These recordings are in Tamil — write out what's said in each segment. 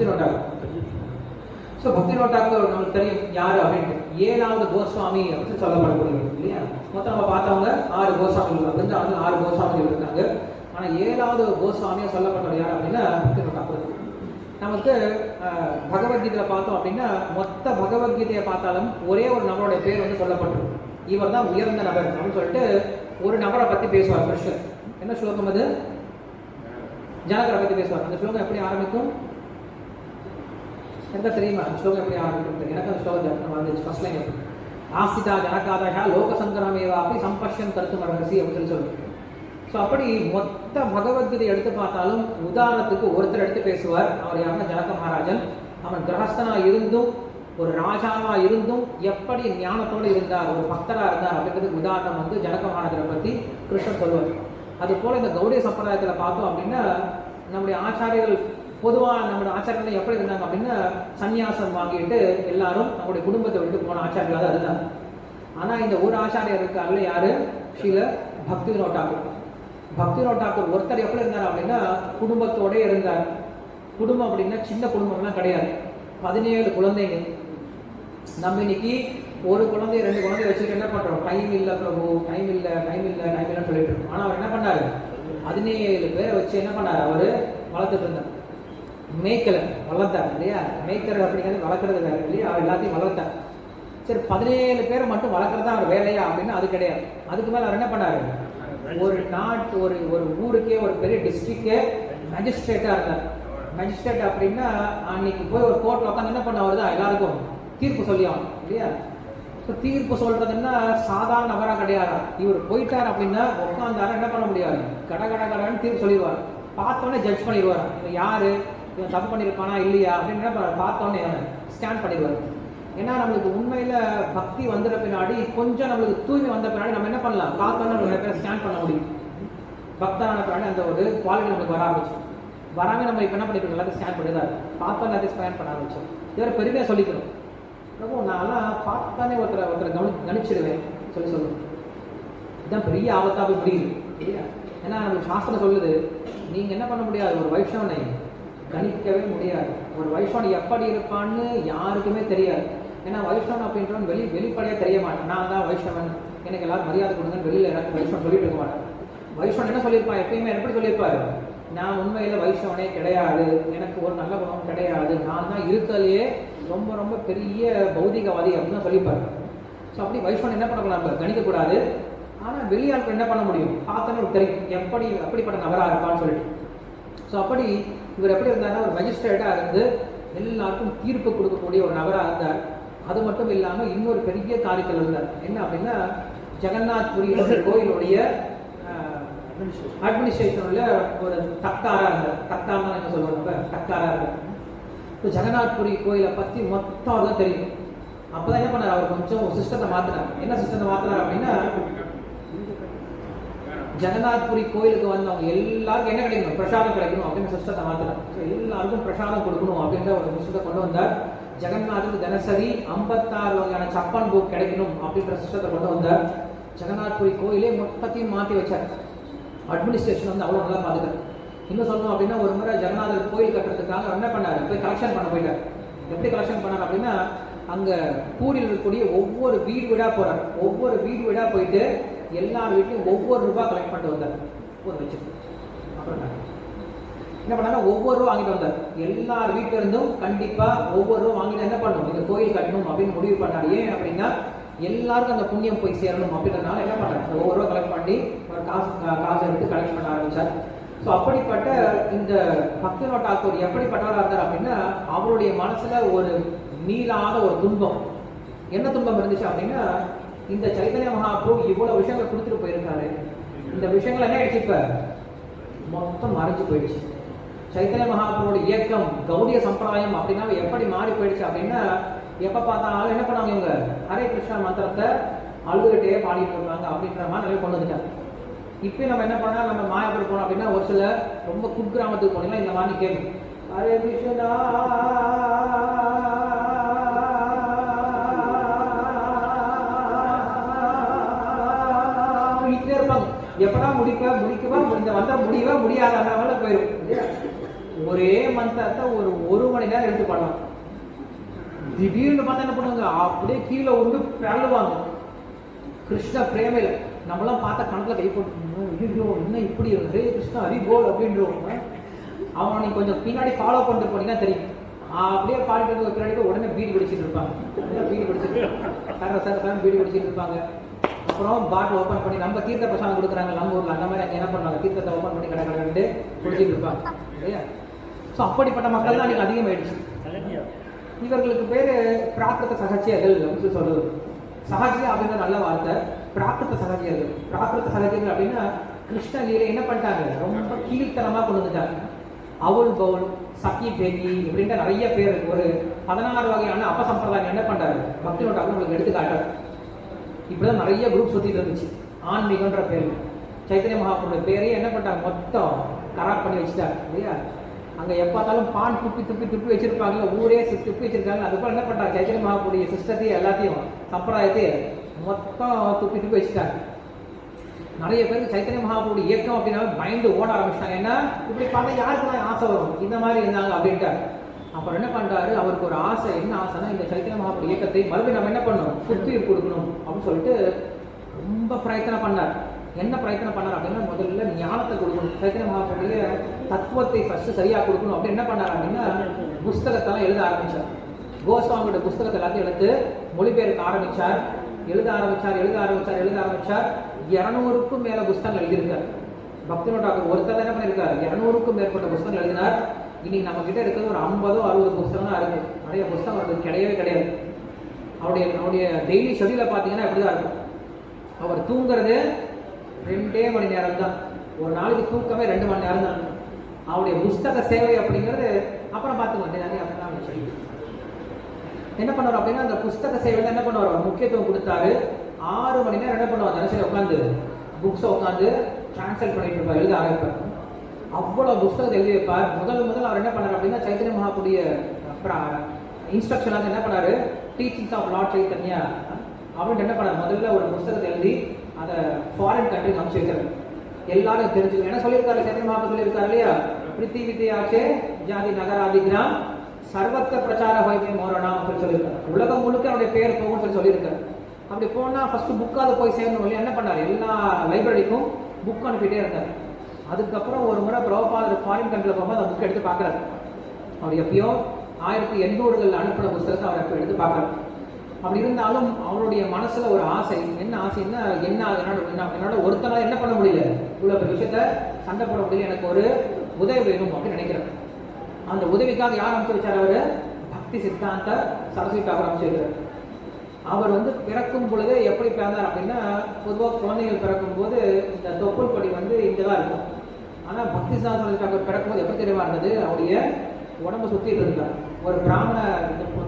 பக்தி நோட்டாக்கு ஸோ பக்தி நோட்டாக்கு நமக்கு தெரியும் யார் அப்படின்ட்டு. ஏழாவது கோஸ்வாமி அப்படின்னு சொல்லப்படக்கூடியவர் இல்லையா? மொத்தம் நம்ம பார்த்தவங்க ஆறு கோஸ்வாமிகள் வந்து அது ஆறு கோஸ்வாமிகள் இருக்காங்க. ஆனால் ஏழாவது கோஸ்வாமியாக சொல்லப்பட்டவர் யார் அப்படின்னா பக்தி நோட்டாக்கு நமக்கு பகவத்கீதையில் பார்த்தோம் அப்படின்னா மொத்த பகவத்கீதையை பார்த்தாலும் ஒரே ஒரு நபருடைய பேர் வந்து சொல்லப்பட்டிருக்கும் இவர் தான் உயர்ந்த நபர் அப்படின்னு சொல்லிட்டு ஒரு நபரை பற்றி பேசுவார் கிருஷ்ணர். என்ன ஸ்லோகம் அது? ஜனகரை பற்றி பேசுவார். அந்த ஸ்லோகம் எப்படி ஆரம்பிக்கும்? எந்த தெரியுமா? அந்த ஸ்லோகம் எப்படி ஆரம்பிக்கும் எனக்கு அந்த ஸ்லோகம் ஜனகம் வந்துச்சு ஃபர்ஸ்ட் லைன் ஆசிதா ஜனகாதா லோக சங்கரமேவா அப்படி சம்பஷ்யம் கருத்து மரகசி அப்படின்னு சொல்லி சொல்லுவாங்க ஸோ அப்படி மொத்த பகவத்கீதை எடுத்து பார்த்தாலும் உதாரணத்துக்கு ஒருத்தர் எடுத்து பேசுவார். அவர் யாருன்னா ஜனக மகாராஜன். அவன் கிரகஸ்தனா இருந்தும் ஒரு ராஜாவா இருந்தும் எப்படி ஞானத்தோடு இருந்தார் ஒரு பக்தரா இருந்தார் அப்படிங்கிறதுக்கு உதாரணம் வந்து ஜனக மகாராஜரை பற்றி கிருஷ்ணன் சொல்வார். அது போல இந்த கௌடிய சம்பிரதாயத்தில் பார்த்தோம் அப்படின்னா நம்முடைய ஆச்சாரியர்கள் பொதுவாக நம்மளோட ஆச்சாரங்கள் எப்படி இருந்தாங்க அப்படின்னா சன்னியாசம் வாங்கிட்டு எல்லாரும் நம்முடைய குடும்பத்தை விட்டு போன ஆச்சாரியர்களாக தான் இருந்தாங்க. ஆனால் இந்த ஒரு ஆச்சாரியர் இருக்காருல்ல யாரு? ஸ்ரீல பக்தி டாக்கூர் பக்தி டாக்கூர் ஒருத்தர் எப்படி இருந்தார் அப்படின்னா குடும்பத்தோட இருந்தார். குடும்பம் அப்படின்னா சின்ன குடும்பம்லாம் கிடையாது. பதினேழு குழந்தைங்க. நம்ம இன்னைக்கு ஒரு குழந்தை ரெண்டு குழந்தை வச்சுட்டு என்ன பண்றோம்? டைம் இல்லை பிரபு டைம் இல்லை டைம் இல்லை டைம் இல்லைன்னு சொல்லிட்டு இருக்கோம். ஆனால் அவர் என்ன பண்ணாரு? பதினேழு பேரை வச்சு என்ன பண்ணாரு? அவரு வளர்த்துட்டு இருந்தார். மேய்க்கலை வளர்த்தார் இல்லையா? மேய்க்கிறது அப்படிங்கிறது வளர்க்குறது வேலை இல்லையா? அவர் எல்லாத்தையும் வளர்த்தார் சரி பதினேழு பேர் மட்டும் வளர்க்குறதா அவர் வேலையா அப்படின்னா அது கிடையாது. அதுக்கு மேலே அவர் என்ன பண்ணாரு? ஒரு நாட்டு ஒரு ஒரு ஊருக்கே ஒரு பெரிய டிஸ்ட்ரிக்டே மேஜிஸ்ட்ரேட்டா இருந்தார். மேஜிஸ்ட்ரேட் அப்படின்னா அன்னைக்கு போய் ஒரு கோர்ட்டில் உட்காந்து என்ன பண்ண வருதா எல்லாருக்கும் தீர்ப்பு சொல்லி ஆகணும் இல்லையா? ஸோ தீர்ப்பு சொல்றதுன்னா சாதாரண நபராக கிடையாது? இவர் போயிட்டார் அப்படின்னா உட்காந்தாரு என்ன பண்ண முடியாது? கட கட கடன்னு தீர்ப்பு சொல்லிடுவார். பார்த்தோன்னே ஜட்ஜ் பண்ணிடுவார் இவன் யாரு? இவன் தப்பு பண்ணியிருப்பானா இல்லையா அப்படின்னு பார்த்தோன்னே ஸ்கேன் பண்ணிடுவார். ஏன்னா நம்மளுக்கு உண்மையில பக்தி வந்துட பின்னாடி கொஞ்சம் நம்மளுக்கு தூய்மை வந்த பின்னாடி நம்ம என்ன பண்ணலாம்? பார்த்தோன்னு நம்ம நிறைய பேர் ஸ்கேன் பண்ண முடியும். பக்தான பின்னாடி அந்த ஒரு குவாலிட்டி நமக்கு வர ஆரம்பிச்சோம் வராமல் நம்ம இப்போ என்ன பண்ணிக்கணும் எல்லாத்தையும் ஸ்கேன் பண்ணி தான் பார்த்தா எல்லாத்தையும் ஸ்கேன் பண்ண ஆரம்பிச்சோம். இவரை பெருமையாக சொல்லிக்கணும் ரொம்ப நான்லாம் பார்த்தானே ஒருத்தரை ஒருத்தரை கவனி கணிச்சிடுவேன் சொல்லி சொல்லணும் இதுதான் பெரிய ஆபத்தாக போய் முடியுது. இல்லையா ஏன்னா நம்ம சாஸ்திரம் சொல்லுது நீங்கள் என்ன பண்ண முடியாது? ஒரு வைஷ்ணவனை கணிக்கவே முடியாது. ஒரு வைஷ்ணவன் எப்படி இருப்பான்னு யாருக்குமே தெரியாது. ஏன்னா வைஷ்ணவன் அப்படின்றவன் வெளி வெளிப்படையாக தெரிய மாட்டான். நான் தான் வைஷ்ணவன். எனக்கு எல்லாரும் மரியாதை கொடுங்கன்னு வெளியில் எனக்கு வைஷ்ணவன் சொல்லிட்டு இருக்க மாட்டேன் வைஷ்ணவன் என்ன சொல்லியிருப்பான்? எப்பயுமே எப்படி சொல்லியிருப்பாரு? நான் உண்மையில் வைஷ்ணவனே கிடையாது. எனக்கு ஒரு நல்ல குணம் கிடையாது. நான் தான் இருக்கலையே ரொம்ப ரொம்ப பெரிய பௌதிகவாதி அப்படின்னு தான் சொல்லியிருப்பாரு. ஸோ அப்படி வைஷ்ணவன் என்ன பண்ணக்கூடாது கணிக்கக்கூடாது. ஆனால் வெளியாட்கள் என்ன பண்ண முடியும்? பார்த்தோன்னு ஒரு தெரியும். எப்படி அப்படிப்பட்ட நபராக இருப்பான்னு சொல்லிட்டு. ஸோ அப்படி இவர் எப்படி இருந்தாருன்னா ஒரு மஜிஸ்ட்ரேட்டாக இருந்து எல்லாருக்கும் தீர்ப்பு கொடுக்கக்கூடிய ஒரு நபராக இருந்தார். அது மட்டும் இல்லாமல் இன்னொரு பெரிய காரியத்தில் இருந்தார். என்ன அப்படின்னா ஜெகநாத் புரி கோயிலுடைய அட்மினிஸ்ட்ரேஷனில் ஒரு தக்காரா இருந்தார். தக்காரா என்ன சொல்லுவாங்க தக்காரா இருந்தார். இப்போ ஜெகநாத் புரி கோயிலை பற்றி மொத்தம் தான் தெரியும். அப்பதான் என்ன பண்ணார்? அவர் கொஞ்சம் சிஸ்டத்தை மாற்றினார் என்ன சிஸ்டத்தை மாற்றினார் அப்படின்னா ஜெகநாத்புரி கோயிலுக்கு வந்தவங்க எல்லாருக்கும் என்ன கிடைக்கணும்? பிரசாதம் கிடைக்கணும் அப்படின்னு சிஸ்டத்தை மாத்தினார் ஸோ எல்லாருக்கும் பிரசாதம் கொடுக்கணும் அப்படின்ற ஒரு சிஸ்டத்தை கொண்டு வந்தார். ஜெகநாத்துக்கு தினசரி ஐம்பத்தாறு வகையான சப்பன் புக் கிடைக்கணும் அப்படின்ற சிஸ்டத்தை கொண்டு வந்தார். ஜெகநாத்புரி கோயிலே மொத்தத்தையும் மாற்றி வச்சார். அட்மினிஸ்ட்ரேஷன் வந்து அவ்வளோ நல்லா பார்த்துட்டார். இன்னும் சொல்லணும் அப்படின்னா ஒரு முறை ஜெகநாதர் கோயில் கட்டுறதுக்காக என்ன பண்ணார்? போய் கலெக்ஷன் பண்ண போயிட்டார். எப்படி கலெக்ஷன் பண்ணார் அப்படின்னா அங்கே பூரியில் இருக்கக்கூடிய ஒவ்வொரு வீடு வீடாக போகிறார் ஒவ்வொரு வீடு வீடாக போயிட்டு எல்லார் வீட்லையும் ஒவ்வொரு ரூபாய் கலெக்ட் பண்ணிட்டு வந்தார். ஒரு வச்சு அப்புறம் என்ன? பண்ணாங்க ஒவ்வொரு ரூபா வாங்கிட்டு வந்தார். எல்லார் வீட்டிலிருந்தும் கண்டிப்பா ஒவ்வொரு ரூபா வாங்கிட்டு என்ன பண்ணணும்? இந்த கோயில் கட்டணும் அப்படின்னு முடிவு பண்ணாரு. ஏன் அப்படின்னா எல்லாருக்கும் அந்த புண்ணியம் போய் சேரணும் அப்படின்றதுனால என்ன பண்ணாங்க ஒவ்வொரு ரூபா கலெக்ட் பண்ணி ஒரு காசு காசு எடுத்து கலெக்ட் பண்ண ஆரம்பிச்சார். ஸோ அப்படிப்பட்ட இந்த பக்தனோட ஆத்தோர் எப்படிப்பட்டவராக இருந்தார் அப்படின்னா அவருடைய மனசுல ஒரு நீளாத ஒரு துன்பம். என்ன துன்பம் இருந்துச்சு அப்படின்னா இந்த சைதன்ய மகாபிரபு இவ்வளவு விஷயங்கள் கொடுத்துட்டு போயிருக்காரு. இந்த விஷயங்கள் என்ன ஆயிடுச்சு இப்ப? மொத்தம் மறைஞ்சு போயிடுச்சு. சைத்தன்ய மகாபிரபுவோட இயக்கம் கௌடிய சம்பிரதாயம் அப்படின்னா எப்படி மாறி போயிடுச்சு அப்படின்னா எப்ப பார்த்தாலும் என்ன பண்ணாங்க இவங்க? ஹரே கிருஷ்ணா மந்திரத்தை அழுதுகிட்டே பாடிட்டு இருக்காங்க அப்படின்ற மாதிரி நிறைய கொண்டு வந்துட்டாங்க. இப்போ நம்ம என்ன பண்ணா நம்ம மாயாபுரம் போனோம் அப்படின்னா ஒரு சில ரொம்ப குக்கிராமத்துக்கு போனீங்கன்னா இந்த மாதிரி கேட்கும் ஹரே கிருஷ்ணா எப்படா முடிப்ப? முடிக்கவா முடிஞ்ச வந்தால் முடியவா முடியாத? போயிடும் ஒரே மந்திரத்தை ஒரு ஒரு மணி நேரம் எடுத்து பண்ணலாம். திடீர்னு பார்த்தா என்ன பண்ணுவாங்க? அப்படியே கீழே வந்து பிறழுவாங்க கிருஷ்ண பிரேமையில். நம்மளாம் பார்த்தா கணக்கில் கை போட்டு ஐயோ என்ன இப்படி? ஹரே கிருஷ்ணா ஹரி கோல் அப்படின்றவங்க அவனை நீ கொஞ்சம் பின்னாடி ஃபாலோ பண்ணிட்டு போனீங்கன்னா தெரியும். அப்படியே பாடிட்டு இருக்க பின்னாடி உடனே பீடி பிடிச்சிட்டு இருப்பாங்க. பீடி குடிச்சிட்டு சார் சார் சார் பீடி பிடிச்சிட்டு இருப்பாங்க. அப்புறம் பாட்டில் ஓப்பன் பண்ணி நம்ம தீர்த்த பிரசாதம் கொடுக்குறாங்க நம்ம ஊரில். அந்த மாதிரி என்ன பண்ணுவாங்க? தீர்த்தத்தை ஓப்பன் பண்ணி கடை கடை குடிச்சிட்டு இருப்பாங்க. இல்லையா ஸோ அப்படிப்பட்ட மக்கள் தான் அன்றைக்கி அதிகமாயிடுச்சு. இவர்களுக்கு பேர் பிராகிருத சகஜியர்கள் அப்படின்னு சொல்லி சொல்றது சகஜியம் அப்படின்ற நல்ல வார்த்தை. பிராகிருத சகஜியர்கள். பிராகிருத சகஜியர்கள் அப்படின்னா கிருஷ்ணலீலை என்ன பண்ணிட்டாங்க? ரொம்ப கீழ்த்தனமாக கொண்டு வந்துட்டாங்க. அவுல் பவுல் சக்கி பேகி இப்படின்ற நிறைய பேர் இருக்கு. ஒரு பதினாறு வகையான அபசம்பிரதாயம் என்ன பண்றாரு? பக்தி நோட்டாக உங்களுக்கு இப்படி இப்படிதான் நிறைய குரூப் சுற்றிட்டு இருந்துச்சு. ஆன்மீகன்ற பேர் சைத்தன்ய மகாபுருடைய பேரையே என்ன பண்ணிட்டாங்க? மொத்தம் கராக் பண்ணி வச்சுட்டாங்க. இல்லையா? அங்கே எப்பாத்தாலும் பான் துப்பி துப்பி துப்பி வச்சிருப்பாங்கல்ல. ஊரே துப்பி வச்சிருக்காங்க. அதுக்கப்புறம் என்ன பண்ணுறாங்க சைத்தன்ய மகாபுருடைய சிஸ்டத்தையும் எல்லாத்தையும் சம்பிரதாயத்தையும் மொத்தம் துப்பி துப்பி வச்சுட்டாங்க. நிறைய பேருக்கு சைத்தன்ய மகாபுருடைய இயக்கம் அப்படின்னா பயந்து ஓட ஆரம்பிச்சிட்டாங்க. ஏன்னா இப்படி பார்த்தா யாருக்கு தான் ஆசை வரும். இந்த மாதிரி இருந்தாங்க அப்படின்ட்டு அப்புறம் என்ன பண்றாரு? அவருக்கு ஒரு ஆசை. என்ன ஆசைன்னா இந்த சைத்தன்ய மகாபுரி இயக்கத்தை மறுபடியும் நம்ம என்ன பண்ணணும்? புத்துயிர் கொடுக்கணும் அப்படின்னு சொல்லிட்டு ரொம்ப பிரயத்தனம் பண்ணார். என்ன பிரயத்தனம் பண்ணார் அப்படின்னா முதல்ல ஞானத்தை கொடுக்கணும். சைத்தன்ய மகாபுரிய தத்துவத்தை ஃபர்ஸ்ட் சரியா கொடுக்கணும். அப்படின்னு என்ன பண்ணார் அப்படின்னா புஸ்தகத்தெல்லாம் எழுத ஆரம்பிச்சார். கோஸ்வாமியோட புஸ்தகத்தை எல்லாத்தையும் எடுத்து மொழிபெயர்க்க ஆரம்பிச்சார். எழுத ஆரம்பிச்சார் எழுத ஆரம்பிச்சார் எழுத ஆரம்பிச்சார். இரநூறுக்கும் மேல புஸ்தகங்கள் எழுதியிருக்கார். பக்தனோட ஒருத்தர் என்ன பண்ணியிருக்காரு? இரநூறுக்கும் மேற்பட்ட புஸ்தகம் எழுதினார். இன்னைக்கு நம்ம கிட்ட இருக்கிறது ஒரு ஐம்பதோ அறுபது புஸ்தகம் தான் இருக்கு. நிறைய புஸ்தகம் அது கிடையவே கிடையாது. அவருடைய அவருடைய டெய்லி ஷெடியூல பார்த்தீங்கன்னா இப்படிதான் இருக்கும். அவர் தூங்குறது ரெண்டே மணி நேரம் தான் ஒரு நாளைக்கு தூக்கமே ரெண்டு மணி நேரம் தான் அவருடைய புஸ்தக சேவை அப்படிங்கிறது அப்புறம் பார்த்துக்கலாம் நிறைய அப்படிதான் அவருடைய சொல்லி. என்ன பண்ணுவார் அப்படின்னா அந்த புஸ்தக சேவையில் என்ன பண்ணுவார்? அவர் முக்கியத்துவம் கொடுத்தாரு. ஆறு மணி நேரம் என்ன பண்ணுவார்? தனசரி உட்காந்து புக்ஸை உட்காந்து டிரான்ஸ்லேட் பண்ணிட்டு இருப்பார். எழுத ஆரம்பிப்பார். அவ்வளோ புஸ்தகத்தை எழுதியிருப்பார். முதல் முதல் அவர் என்ன பண்ணார் அப்படின்னா சைத்தன்ய மகாபுடைய இன்ஸ்ட்ரக்ஷனாக என்ன பண்ணார்? டீச்சிங்ஸ் ஆஃப் லார்ட் சைத்தன்யா அப்படின்னு என்ன பண்ணார்? முதல்ல ஒரு புஸ்தகத்தை எழுதி அதை ஃபாரின் கண்ட்ரி அனுப்பிச்சு வைக்கிறார். எல்லாரும் தெரிஞ்சுக்கணும். என்ன சொல்லியிருக்காரு சைத்தன்ய மகாபுரி சொல்லியிருக்காரு இல்லையா? பிரித்தி வித்தியாச்சே ஜாதி நகராதிகிராம் சர்வத்த பிரச்சார வைத்தியம் மோரணா அப்படின்னு சொல்லியிருக்காரு. உலகம் முழுக்க அவருடைய பேர் போகும்னு சொல்லி சொல்லியிருக்காரு. அப்படி போனால் ஃபஸ்ட்டு புக்காவது போய் சேரணும் இல்லையா என்ன பண்ணாரு? எல்லா லைப்ரரிக்கும் புக் அனுப்பிட்டே இருந்தார். அதுக்கப்புறம் ஒரு முறை பிரபபாதர் ஃபாரின் கண்ட்ரில் போகும்போது அந்த புக் எடுத்து பார்க்குறாரு. அவர் எப்பயோ ஆயிரத்தி எண்ணூறுகள் அனுப்பின புத்தகத்தை அவர் எப்போ எடுத்து பார்க்குறாரு. அப்படி இருந்தாலும் அவருடைய மனசில் ஒரு ஆசை. என்ன ஆசைன்னா என்ன என்னோட என்னோட ஒருத்தனால என்ன பண்ண முடியல? இவ்வளோ விஷயத்த சண்டை போட முடியல. எனக்கு ஒரு உதவி வேணும் அப்படின்னு நினைக்கிறேன் அந்த உதவிக்காக யார் அமைச்சு வச்சார் அவர்? பக்தி சித்தாந்த சரஸ்வதி தாக்கர் அமைச்சு வைக்கிறார் அவர் வந்து பிறக்கும் பொழுது எப்படி பிறந்தார் அப்படின்னா பொதுவாக குழந்தைகள் பிறக்கும் போது இந்த தொப்புள் கொடி வந்து இங்கே தான் இருக்கும். ஆனால் பக்தி சாஸ்திரத்துக்காக பிறக்கும்போது எப்படி தெரியுமா இருந்தது? அவருடைய உடம்ப சுற்றிட்டு இருந்தார். ஒரு பிராமண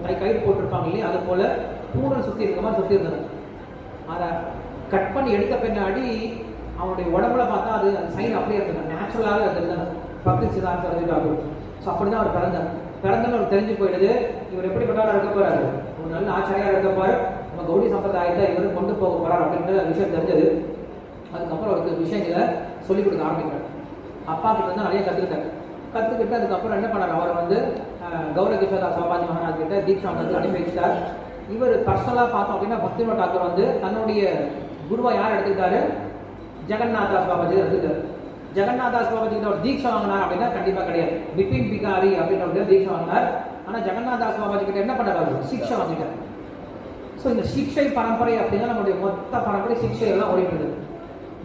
கை கயிறு போட்டிருப்பாங்க இல்லையா? அது போல பூனல் சுற்றி இருக்க மாதிரி சுற்றி இருந்தது. அதை கட் பண்ணி எடுத்த பின்னாடி அவனுடைய உடம்புல பார்த்தா அது சைன் அப்படியே இருந்தது. நேச்சுரலாகவே அது இருந்தாங்க பக்தி சிதார்த்த ஸோ அப்படி தான் அவர் பிறந்தார். பிறந்தன்னு அவர் தெரிஞ்சு போயிடுது. இவர் எப்படிப்பட்டவராக இருக்க போறாரு? ஒரு நல்ல ஆச்சாரியா இருக்க போறார். நம்ம கௌடி சம்பிரதாயத்தை இவர் கொண்டு போக போறார் அப்படின்ற விஷயம் தெரிஞ்சது. அதுக்கப்புறம் அவருக்கு விஷயங்களை சொல்லிக் கொடுக்க ஆரம்பிக்கிறார். அப்பா கிட்ட வந்து நிறைய கற்றுக்கிட்டார் கற்றுக்கிட்டு அதுக்கப்புறம் என்ன பண்ணார்? அவர் வந்து கௌரவ கௌர கிஷோதாஸ் பாபாஜி மகாராஜ் கிட்ட தீட்சா வந்து அனுப்பி வச்சிட்டார். இவர் பர்சனலாக பார்த்தோம் அப்படின்னா பக்தினோ டாக்கர் வந்து தன்னுடைய குருவை யார் எடுத்துக்கிட்டாரு ஜெகநாதாஸ் பாபாஜி எடுத்துக்கிட்டார் ஜெகநாதாஸ் பாபாஜி கிட்ட ஒரு தீட்சை வாங்கினார் அப்படின்னா கண்டிப்பாக கிடையாது. பிபின் பிகாரி அப்படின்ற ஒரு தீட்சை வாங்கினார். ஆனால் ஜெகநாதாஸ் பாபாஜி கிட்ட என்ன பண்ணார் அவர்? சிக்ஷை வாங்கிட்டார். ஸோ இந்த சிக்ஷை பரம்பரை அப்படின்னா நம்மளுடைய மொத்த பரம்பரை சிக்ஷை எல்லாம் ஓடிட்டு இருக்குது.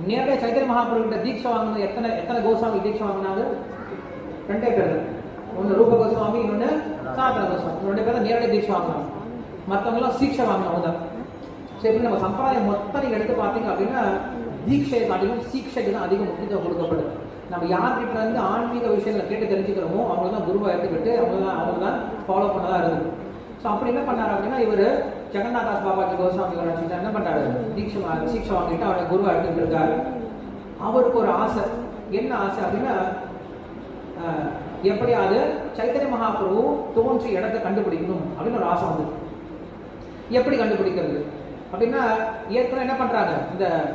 நேரடியாக சைத்தன்ய மகாபுரு தீட்சை வாங்கினது எத்தனை எத்தனை கோஸ்வாமி தீட்சை வாங்கினாங்க ரெண்டே பேர் ஒன்று ரூப கோஸ்வாமி இன்னொன்று சாத்திர கோஸ்வாமி. ரெண்டு பேர் நேரடியாக தீட்சை வாங்கினாங்க மற்றவங்களாம் சீட்சை வாங்கினவங்க தான். சரி நம்ம சம்பிரதாயம் மொத்தம் நீங்கள் எடுத்து பார்த்தீங்க அப்படின்னா தீட்சை காட்டிலும் சீட்சைக்கு தான் அதிக முக்கியத்துவம் கொடுக்கப்படுது. நம்ம யார்கிட்ட இருந்து ஆன்மீக விஷயங்களை கேட்டு தெரிஞ்சுக்கிறோமோ அவங்க தான் குருவை எடுத்துக்கிட்டு அவங்க தான் அவங்க தான் ஃபாலோ பண்ணதாக இருக்குது. ஸோ அப்படி என்ன பண்ணார் அப்படின்னா இவர் ஜெகநாதாஸ் பாபாஜி கோஸ்வாமி வச்சுட்டு என்ன பண்ணாரு தீட்சை வா- வாங்கிட்டு அவரை குரு அழைத்துட்டு இருக்காரு. அவருக்கு ஒரு ஆசை. என்ன ஆசை அப்படின்னா எப்படியாவது சைத்தன்ய மகாபிரபு தோன்றி இடத்தை கண்டுபிடிக்கணும் அப்படின்னு ஒரு ஆசை வந்து. எப்படி கண்டுபிடிக்கிறது? அப்படின்னா ஏற்கனவே என்ன பண்றாங்க? இந்த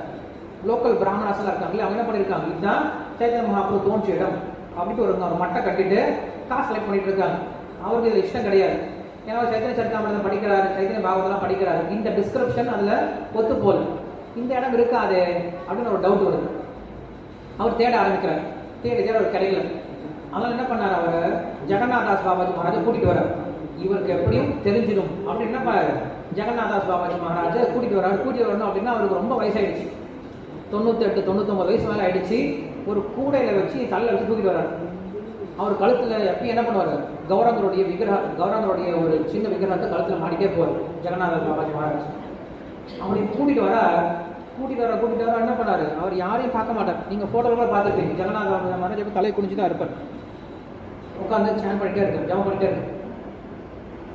லோக்கல் பிராமணாஸ் எல்லாம் இருக்காங்களே அவங்க என்ன பண்ணிருக்காங்க? இதுதான் சைத்தன்ய மகாபிரபு தோன்றிய இடம். அப்படின்ட்டு ஒரு மட்டை கட்டிட்டு காசு செலக்ட் பண்ணிட்டு இருக்காங்க. அவருக்கு இதில் இஷ்டம் கிடையாது. ஏன்னா அவர் சைத்தன்ய சரிதாமிரதம் படிக்கிறாரு சைத்தன்ய பாகவதெல்லாம் படிக்கிறாரு. இந்த டிஸ்கிரிப்ஷன் அதில் ஒத்து போல இந்த இடம் இருக்காது அப்படின்னு ஒரு டவுட் வருது. அவர் தேட ஆரம்பிக்கிறார். தேடி தேட ஒரு கிடையில. அதனால என்ன பண்ணார் அவர்? ஜெகநாதாஸ் பாபாஜி மகாராஜை கூட்டிகிட்டு வரார் இவருக்கு எப்படியும் தெரிஞ்சிடும். அப்படின்னு என்ன பண்ணாரு? ஜெகநாதாஸ் பாபாஜி மகாராஜை கூட்டிகிட்டு வராரு கூட்டிட்டு வரணும் அப்படின்னா அவருக்கு ரொம்ப வயசாயிடுச்சு. தொண்ணூத்தெட்டு தொண்ணூத்தொம்பது வயசு மேலே ஆயிடுச்சு. ஒரு கூடையில வச்சு தள்ள வச்சு தூக்கிட்டு வர்றாரு. அவர் கழுத்தில் எப்பயும் என்ன பண்ணுவார்? கௌரவருடைய விக்கிரக கௌரவருடைய ஒரு சின்ன விக்கிரகத்தை கழுத்தில் மாட்டிட்டே போவார். ஜெகநாத பாலாஜி மகாராஜ். அவரை கூட்டிகிட்டு வர கூட்டிட்டு வர கூட்டிகிட்டு வர என்ன பண்ணார்? அவர் யாரையும் பார்க்க மாட்டார். நீங்கள் போட்டோல பார்த்துருப்பீங்க. ஜெகநாத மகாராஜ் எப்ப தலை குனிஞ்சு தான் இருப்பார். உட்காந்து சேன் பண்ணிட்டே இருக்கார் ஜபம் பண்ணிட்டே இருக்காரு.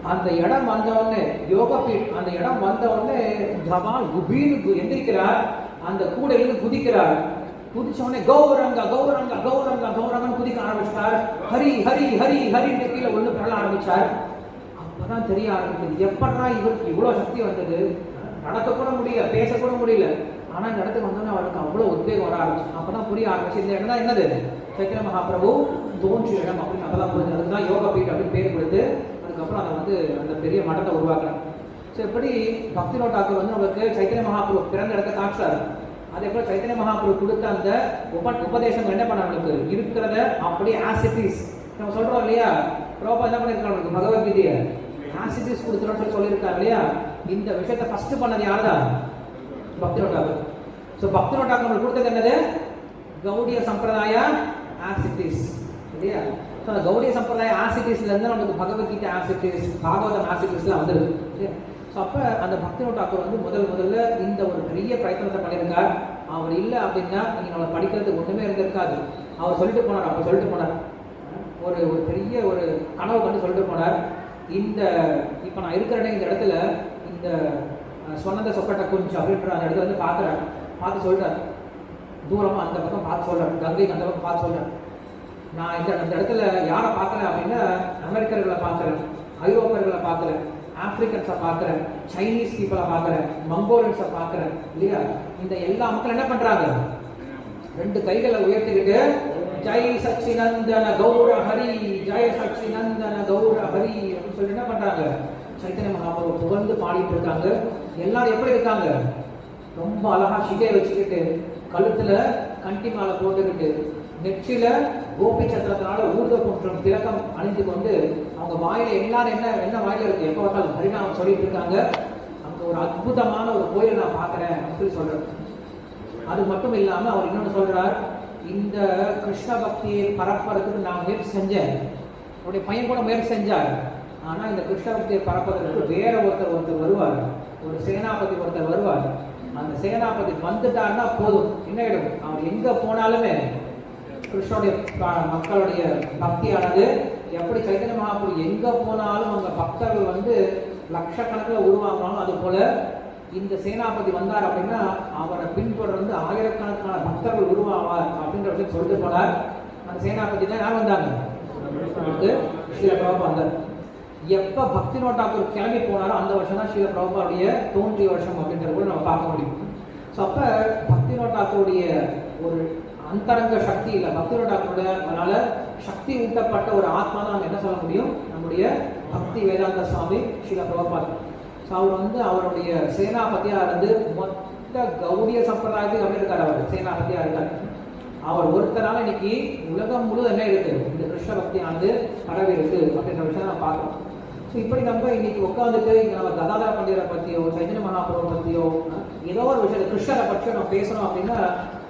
அந்த இடம் வந்தவொடனே யோகா பீட் அந்த இடம் வந்தவொடனே தபால் குபீன்னு கு- எந்திரிக்கிறார். அந்த கூடையிலிருந்து குதிக்கிறார். குதிச்ச உடனே கௌரங்க கௌரங்க கௌரங்க கௌரங்கன்னு குதிக்க ஆரம்பிச்சார் ஹரி ஹரி ஹரி ஹரின்னு கீழே ஒண்ணு பிறல ஆரம்பிச்சார். அப்பதான் தெரிய ஆரம்பிச்சது எப்படா இவருக்கு இவ்வளவு சக்தி வந்தது? நடக்க கூட முடியல பேச கூட முடியல. ஆனா இந்த இடத்துக்கு வந்தோடனே அவருக்கு அவ்வளவு உத்வேகம் வர ஆரம்பிச்சு அப்பதான் புரிய ஆரம்பிச்சு இந்த இடம் தான் என்னது? சக்கர மகாபிரபு தோன்றிய இடம் அப்படின்னு அப்பதான் புரிஞ்சு அதுக்கு தான் யோகா பீட் அப்படின்னு பேர் கொடுத்து அதுக்கப்புறம் அதை வந்து அந்த பெரிய மடத்தை உருவாக்குறாங்க. ஸோ இப்படி பக்தி நோட்டாக்கள் வந்து நம்மளுக்கு சைத்திர மகாபிரபு பிறந்த இடத்த காட்டுறாரு. அதே போல சைத்தன்ய மகாபுரு கொடுத்த அந்த உப உபதேசம் என்ன பண்ண அவனுக்கு? இருக்கிறத அப்படியே ஆசிட்டிஸ் நம்ம சொல்றோம் இல்லையா? ப்ரோபா என்ன பண்ணிருக்காங்க நம்மளுக்கு பகவத்கீதையை ஆசிட்டிஸ் கொடுத்துருன்னு சொல்லி சொல்லியிருக்காங்க இல்லையா? இந்த விஷயத்தை ஃபர்ஸ்ட் பண்ணது யாருதான் பக்தி ஸோ பக்தி நம்மளுக்கு கொடுத்தது என்னது? கௌடிய சம்பிரதாய ஆசிட்டிஸ் இல்லையா? ஸோ அந்த கௌடிய சம்பிரதாய ஆசிட்டிஸ்ல இருந்து நம்மளுக்கு பகவத்கீதை ஆசிட்டிஸ் பாகவதம் ஆசிட்டிஸ்லாம் வந்துருக்கு. இல்லையா? ஸோ அப்போ அந்த பக்தி டாக்கூர் வந்து முதல் முதல்ல இந்த ஒரு பெரிய பிரயத்தனத்தை பண்ணியிருந்தார் அவர் இல்லை அப்படின்னா நீங்கள் நம்மளை படிக்கிறதுக்கு ஒன்றுமே இருந்திருக்காது. அவர் சொல்லிட்டு போனார் அப்போ சொல்லிட்டு போனார். ஒரு ஒரு பெரிய ஒரு கனவு கண்டு சொல்லிட்டு போனார். இந்த இப்போ நான் இருக்கிறேன்னே இந்த இடத்துல இந்த சொன்னதை சொன்னத சொக்கட்ட குஞ்சு அப்படின்ற அந்த இடத்துல வந்து பார்க்குறாரு. பார்த்து சொல்கிறார் தூரமாக அந்த பக்கம் பார்த்து சொல்கிறார் கங்கைக்கு அந்த பக்கம் பார்த்து சொல்கிறார் நான் இந்த அந்த இடத்துல யாரை பார்க்குறேன் அப்படின்னா அமெரிக்கர்களை பார்க்குறேன் ஐரோப்பியர்களை பார்க்குறேன். ஆப்பிரிக்கன்ஸை பார்க்குறேன் சைனீஸ் பீப்புளை பார்க்குறேன் மங்கோலியன்ஸை பார்க்குறேன் இல்லையா? இந்த எல்லா மக்களும் என்ன பண்ணுறாங்க ரெண்டு கைகளை உயர்த்திக்கிட்டு ஜெய் சச்சினந்தன கௌர ஹரி ஜெய சச்சினந்தன கௌர ஹரி அப்படின்னு சொல்லி என்ன பண்ணுறாங்க சைத்தன்ய மகாபுரம் புகழ்ந்து பாடிட்டு இருக்காங்க. எல்லாரும் எப்படி இருக்காங்க? ரொம்ப அழகா சிகையை வச்சுக்கிட்டு கழுத்துல கண்டி மாலை போட்டுக்கிட்டு நெற்றில கோபி சத்திரத்தினால ஊர்த குற்றம் திலக்கம் அணிந்து கொண்டு அவங்க வாயில எல்லாரும் என்ன என்ன வாயில இருக்கு? எப்போ பார்த்தாலும் ஹரிநாமம் சொல்லிட்டு இருக்காங்க. அங்க ஒரு அற்புதமான ஒரு கோயில் நான் பார்க்குறேன் அப்படின்னு சொல்லி சொல்றேன் அது மட்டும் இல்லாம அவர் இன்னொன்று சொல்றார் இந்த கிருஷ்ண பக்தியை பரப்புறதுக்கு நான் முயற்சி செஞ்சேன். அவருடைய பையன் கூட முயற்சி செஞ்சார். ஆனா இந்த கிருஷ்ண பக்தியை பரப்புறதுக்கு வேற ஒருத்தர் ஒருத்தர் வருவார். ஒரு சேனாபதி ஒருத்தர் வருவார். அந்த சேனாபதி வந்துட்டாருன்னா போதும். என்ன ஆயிடும்? அவர் எங்க போனாலுமே கிருஷ்ணனுடைய மக்களுடைய பக்தியானது எப்படி சைத்தன்ய மகாபுரு எங்க போனாலும் அங்க பக்தர்கள் வந்து லட்சக்கணக்கில் உருவாங்கினாலும் அது போல இந்த சேனாபதி வந்தார் அப்படின்னா அவரை பின்தொடர்ந்து ஆயிரக்கணக்கான பக்தர்கள் உருவாவார் அப்படின்ற விஷயம் சொல்லிட்டு போனார். அந்த சேனாபதி தான் யார் வந்தாங்க? நமக்கு ஸ்ரீல பிரபா வந்தார் எப்போ பக்தி நோட்டாக்கூர் கிளம்பி போனாரோ அந்த வருஷம் தான் ஸ்ரீல பிரபாவுடைய தோன்றிய வருஷம் அப்படின்றது கூட நம்ம பார்க்க முடியும். ஸோ அப்போ பக்தி நோட்டாக்கூருடைய ஒரு அந்தரங்க சக்தி இல்லை. பக்தி அதனால சக்தி ஊட்டப்பட்ட ஒரு ஆத்மா தான் நம்ம என்ன சொல்ல முடியும்? நம்முடைய பக்தி வேதாந்த சுவாமி ஸ்ரீல பிரபாத் ஸோ அவர் வந்து அவருடைய சேனாபதியாக இருந்து மொத்த கௌடிய சம்பிரதாயத்துக்கு அப்படி இருக்கார் அவர். சேனாபதியாக இருக்கார் அவர் ஒருத்தரால் இன்னைக்கு உலகம் முழுவதும் என்ன இருக்கு? இந்த கிருஷ்ண பக்தியானது பரவி இருக்கு அப்படின்ற விஷயம் நான் பார்க்கணும். ஸோ இப்படி நம்ம இன்னைக்கு உட்காந்துட்டு இங்கே நம்ம கதாதார பண்டிகரை பற்றியோ சைதன்ய மகாபுரம் பத்தியோ ஏதோ ஒரு விஷயத்தை கிருஷ்ணரை பற்றியோ நம்ம பேசணும் அப்படின்னா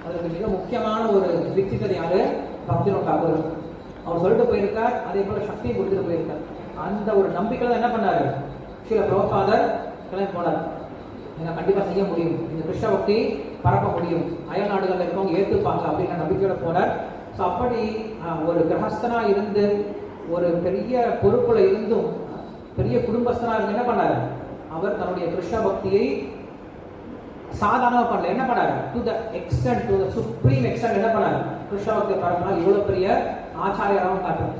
அதற்கு மிக முக்கியமான ஒரு வித்திட்டர் யாரு? பக்தினோ டாகூர் அவர் சொல்லிட்டு போயிருக்கார் அதே போல சக்தியை கொடுத்துட்டு போயிருக்கார். அந்த ஒரு நம்பிக்கையில தான் என்ன பண்ணாரு? சில பிரபுபாதர் கிளம்பி போனார். இதை கண்டிப்பா செய்ய முடியும். இந்த கிருஷ்ண பக்தி பரப்ப முடியும். அயல் நாடுகளில் இருக்கவங்க ஏற்றுப்பாங்க அப்படின்ற நம்பிக்கையோட போனார். ஸோ அப்படி ஒரு கிரகஸ்தனா இருந்து ஒரு பெரிய பொறுப்புல இருந்தும் பெரிய குடும்பஸ்தனா இருந்து என்ன பண்ணாரு? அவர் தன்னுடைய கிருஷ்ண பக்தியை சாதாரணமாக பண்ணல என்ன பண்ணாரு to the extent to the supreme extent என்ன பண்ணாரு கிருஷ்ணபக்தி பரம்பரா இவ்வளோ பெரிய ஆச்சாரியராகவும் காட்டுறது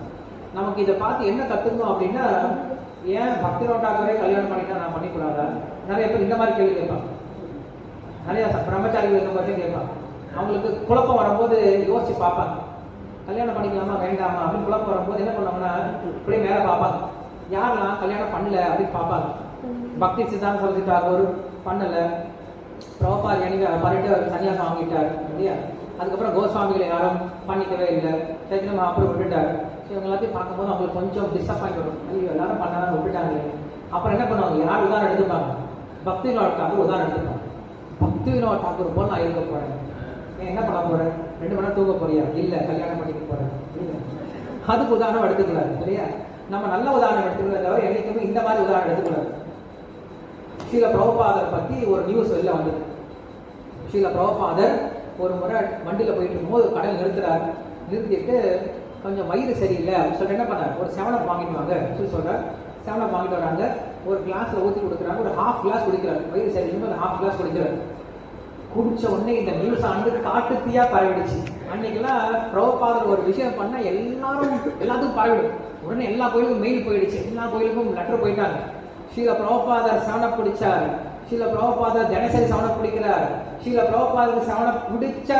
நமக்கு இதை பார்த்து என்ன கற்றுக்கணும் அப்படின்னா ஏன் பக்தி நோட்டாக்கரே கல்யாணம் பண்ணிட்டா நான் பண்ணிக்கூடாதா? நிறைய பேர் இந்த மாதிரி கேள்வி கேட்பாங்க. நிறைய பிரம்மச்சாரிகள் இந்த மாதிரி கேட்பாங்க. அவங்களுக்கு குழப்பம் வரும்போது யோசிச்சு பார்ப்பாங்க. கல்யாணம் பண்ணிக்கலாமா வேண்டாமா அப்படின்னு குழப்பம் வரும்போது என்ன பண்ணோம்னா இப்படியே மேலே பார்ப்பாங்க. யாரெல்லாம் கல்யாணம் பண்ணல அப்படின்னு பார்ப்பாங்க. பக்தி சித்தாந்த சரஸ்வதி ஒரு பண்ணலை பிரபார் எனக்கு பண்ணிட்டு சன்னியாசம் வாங்கிட்டார் இல்லையா? அதுக்கப்புறம் கோஸ்வாமிகளை யாரும் பண்ணிக்கவே இல்லை. சைத்தன்ய அப்புறம் விட்டுட்டார். ஸோ இவங்க எல்லாத்தையும் பார்க்கும்போது அவங்களுக்கு கொஞ்சம் டிசப்பாயிண்ட் வரும். ஐயோ எல்லாரும் பண்ணாதான் விட்டுட்டாங்களே. அப்புறம் என்ன பண்ணுவாங்க? யார் உதாரணம் எடுத்துப்பாங்க பக்தி வினோத் டாக்கூர் உதாரணம் எடுத்துப்பாங்க பக்தி வினோத் டாக்கூர் போல் நான் இருக்க போகிறேன் நீ என்ன பண்ண போகிறேன் ரெண்டு மணி நேரம் தூங்க போறியா? இல்லை கல்யாணம் பண்ணிக்க போகிறேன் இல்லை. அதுக்கு உதாரணம் எடுத்துக்கூடாது இல்லையா? நம்ம நல்ல உதாரணம் எடுத்துக்கிறத தவிர என்றைக்குமே இந்த மாதிரி உதாரணம் எடுத்துக்கூடாது ஸ்ரீல பிரபுபாதர் பற்றி ஒரு நியூஸ் வெளில வந்தது. ஸ்ரீல பிரபுபாதர் ஒரு முறை வண்டியில் போயிட்டு இருக்கும்போது கடல் கடையில் நிறுத்துறாரு. நிறுத்திட்டு கொஞ்சம் வயிறு சரியில்லை அப்படின்னு சொல்லிட்டு என்ன பண்ணார்? ஒரு செவனப் வாங்கிட்டு வாங்க சொல்லி சொல்கிறார் செவனப் வாங்கிட்டு வராங்க. ஒரு கிளாஸில் ஊற்றி கொடுக்குறாங்க. ஒரு ஹாஃப் கிளாஸ் குடிக்கிறார். வயிறு சரியில்லை ஒரு ஹாஃப் கிளாஸ் குடிக்கிறார். குடிச்ச உடனே இந்த நியூஸ் ஆண்டு காட்டு பரவிடுச்சு. அன்னைக்கெல்லாம் பிரபுபாதர் ஒரு விஷயம் பண்ணால் எல்லாரும் எல்லாத்துக்கும் பரவிடும். உடனே எல்லா கோயிலுக்கும் மெயில் போயிடுச்சு. எல்லா கோயிலுக்கும் லெட்டர் போயிட்டாங்க. ஸ்ரீல பிரபுபாதர் சவணம் பிடிச்சார். ஸ்ரீல பிரபுபாதர் தினசரி சவணம் பிடிக்கிறார். ஸ்ரீல பிரபுபாதர் சவணம் பிடிச்ச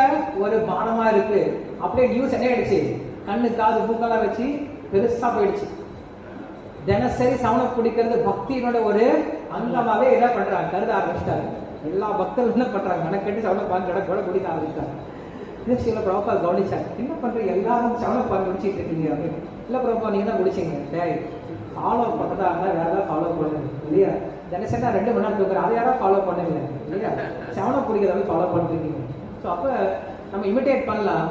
ஒரு பானமா இருக்கு. அப்படியே நியூஸ் என்ன ஆயிடுச்சு? கண்ணு காது மூக்கெல்லாம் வச்சு பெருசா போயிடுச்சு. தினசரி சவணம் பிடிக்கிறது பக்தியினோட ஒரு அங்கமாவே என்ன பண்றாங்க. கருத ஆரம்பிச்சிட்டாரு. எல்லா பக்தர்களும் என்ன பண்றாங்க? மெனக்கெட்டு சவணம் பாங்க கூட குடிக்க ஆரம்பிச்சிட்டாங்க. இது சில பிரபா கவனிச்சாங்க என்ன பண்றீங்க? எல்லாரும் சவணம் பால் குடிச்சிட்டு இருக்கீங்க அப்படின்னு. இல்ல பிரபா நீங்க தான் குடிச்சீங்க. டேய் ஃபாலோ பண்ணதா இருந்தா வேற ஏதாவது ஃபாலோ பண்ணுங்க இல்லையா? தினசரி ரெண்டு மணி நேரம் தூக்குறேன் அதை யாராவது ஃபாலோ பண்ணுங்க இல்லையா? சவணம் பிடிக்கிறத ஃபாலோ பண்ணிருக்கீங்க ஸோ அப்போ நம்ம இமிட்டேட் பண்ணலாம்.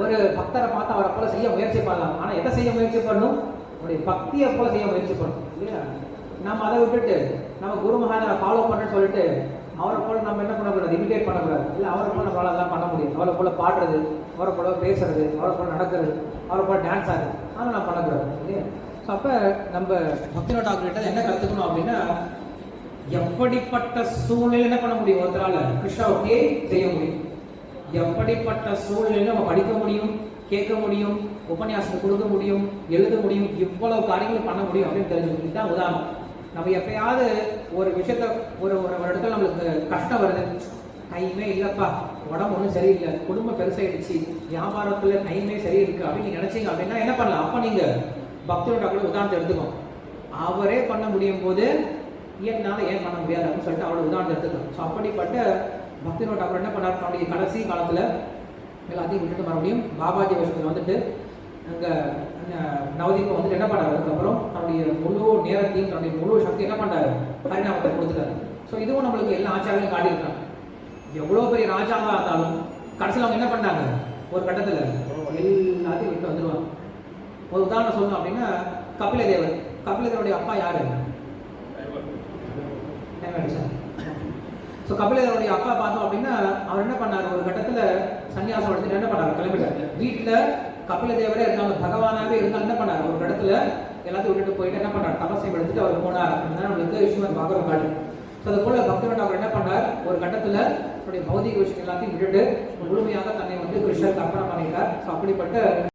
ஒரு பக்தரை பார்த்து அவரை போல செய்ய முயற்சி பண்ணலாம். ஆனால் எதை செய்ய முயற்சி பண்ணணும்? உடைய பக்தியை போல செய்ய முயற்சி பண்ணணும் இல்லையா? நம்ம அதை விட்டுட்டு நம்ம குரு மகாஜனை ஃபாலோ பண்ணுன்னு சொல்லிட்டு அவரை போல நம்ம என்ன பண்ணக்கூடாது? இமிட்டேட் பண்ணக்கூடாது. இல்லை அவரை போல நம்மளால அதெல்லாம் பண்ண முடியும் அவரை போல பாடுறது அவரை போல பேசுறது அவரை போல நடக்கிறது அவரை போல டான்ஸ் ஆகுது ஆனால் நான் பண்ணக்கூடாது இல்லையா? அப்போ நம்ம பக்தினோ டாக்டர்கிட்ட என்ன கற்றுக்கணும் அப்படின்னா எப்படிப்பட்ட சூழ்நிலை என்ன பண்ண முடியும் ஒருத்தரால? கிருஷ்ணாவுக்கே செய்ய முடியும். எப்படிப்பட்ட சூழ்நிலையில நம்ம படிக்க முடியும் கேட்க முடியும் உபன்யாசம் கொடுக்க முடியும் எழுத முடியும் இவ்வளவு காரியங்களும் பண்ண முடியும் அப்படின்னு தெரிஞ்சுக்கணும். தான் உதாரணம். நம்ம எப்பயாவது ஒரு விஷயத்த ஒரு ஒரு இடத்துல நம்மளுக்கு கஷ்டம் வருது. டைமே இல்லைப்பா உடம்பு ஒன்றும் சரியில்லை குடும்பம் பெருசாயிடுச்சு வியாபாரத்தில் டைமே சரியிருக்கு அப்படின்னு நீங்கள் நினச்சிங்க அப்படின்னா என்ன பண்ணலாம்? அப்போ நீங்கள் பக்தரோட கூட உதாரணத்தை எடுத்துக்கோம் அவரே பண்ண முடியும் போது என்னால் ஏன் பண்ண முடியாது அப்படின்னு சொல்லிட்டு அவரோட உதாரணத்தை எடுத்துக்கணும் ஸோ அப்படிப்பட்ட பக்தினோட அவர் என்ன பண்ணார்? தன்னுடைய கடைசி காலத்தில் எல்லாத்தையும் விட்டுட்டு மறுபடியும் பாபாஜி வருஷத்தில் வந்துட்டு அங்கே நவதீபம் வந்துட்டு என்ன பண்ணாரு? அதுக்கப்புறம் தன்னுடைய முழு நேரத்தையும் தன்னுடைய முழு சக்தி என்ன பண்ணாரு? பரிணாமத்தை கொடுத்துட்டாரு. ஸோ இதுவும் நம்மளுக்கு எல்லா ஆச்சாரங்களும் காட்டியிருக்காங்க. எவ்வளோ பெரிய ராஜாவா இருந்தாலும் கடைசியில் அவங்க என்ன பண்ணாங்க? ஒரு கட்டத்தில் எல்லாத்தையும் விட்டு வந்துடுவாங்க ஒரு உதாரணம் சொல்லணும் அப்படின்னா கபில தேவர் கபில தேவருடைய அப்பா யாரு ஸோ கபிலதேவருடைய அப்பா பார்த்தோம் அப்படின்னா அவர் என்ன பண்ணார்? ஒரு கட்டத்தில் சன்னியாசம் எடுத்துட்டு என்ன பண்ணார்? கிளம்பிட்டார். வீட்டில் கபிலதேவரே இருந்தாங்க பகவானாகவே இருந்தால் என்ன பண்ணார்? ஒரு இடத்துல எல்லாத்தையும் விட்டுட்டு போயிட்டு என்ன பண்ணார்? தபசை எடுத்துட்டு அவர் போனார். அப்படின்னா நம்மளுக்கு விஷயம் பாகவம் காட்டு ஸோ அது போல பக்தவன் அவர் என்ன பண்ணார்? ஒரு கட்டத்தில் அவருடைய பௌதிக விஷயம் எல்லாத்தையும் விட்டுட்டு முழுமையாக தன்னை வந்து கிருஷ்ணர் அர்ப்பணம் பண்ணிட்டார். ஸோ அப்படிப்பட்ட